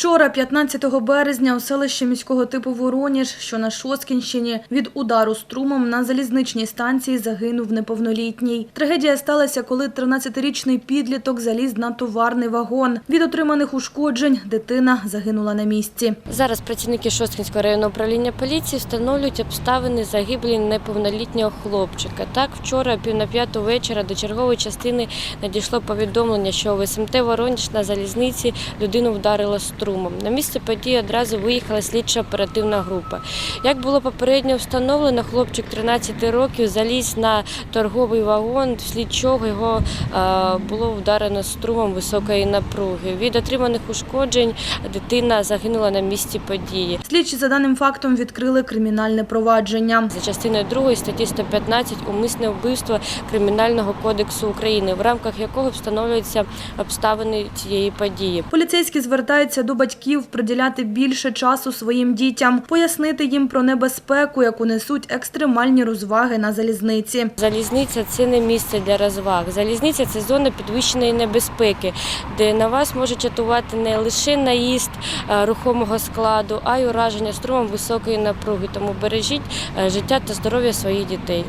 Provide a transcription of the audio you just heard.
Вчора, 15 березня, у селищі міського типу Вороніж, що на Шоскінщині, від удару струмом на залізничній станції загинув неповнолітній. Трагедія сталася, коли 13-річний підліток заліз на товарний вагон. Від отриманих ушкоджень дитина загинула на місці. Зараз працівники Шосткінського районного управління поліції встановлюють обставини загибелі неповнолітнього хлопчика. Так, вчора, пів на п'яту вечора, до чергової частини надійшло повідомлення, що в СМТ Воронеж на залізниці людину вдарило струмом. На місце події одразу виїхала слідча оперативна група. Як було попередньо встановлено, хлопчик 13 років заліз на торговий вагон, вслід чого його е, було вдарено струмом високої напруги. Від отриманих ушкоджень дитина загинула на місці події. Слідчі за даним фактом відкрили кримінальне провадження. За частиною 2 статті 115 умисне вбивство Кримінального кодексу України, в рамках якого встановлюються обставини цієї події. Поліцейські звертаються до батьків приділяти більше часу своїм дітям, пояснити їм про небезпеку, яку несуть екстремальні розваги на залізниці. Залізниця це не місце для розваг. Залізниця це зона підвищеної небезпеки, де на вас може чатувати не лише наїзд е, рухомого складу, а й ураження струмом високої напруги. Тому бережіть е, життя та здоров'я своїх дітей.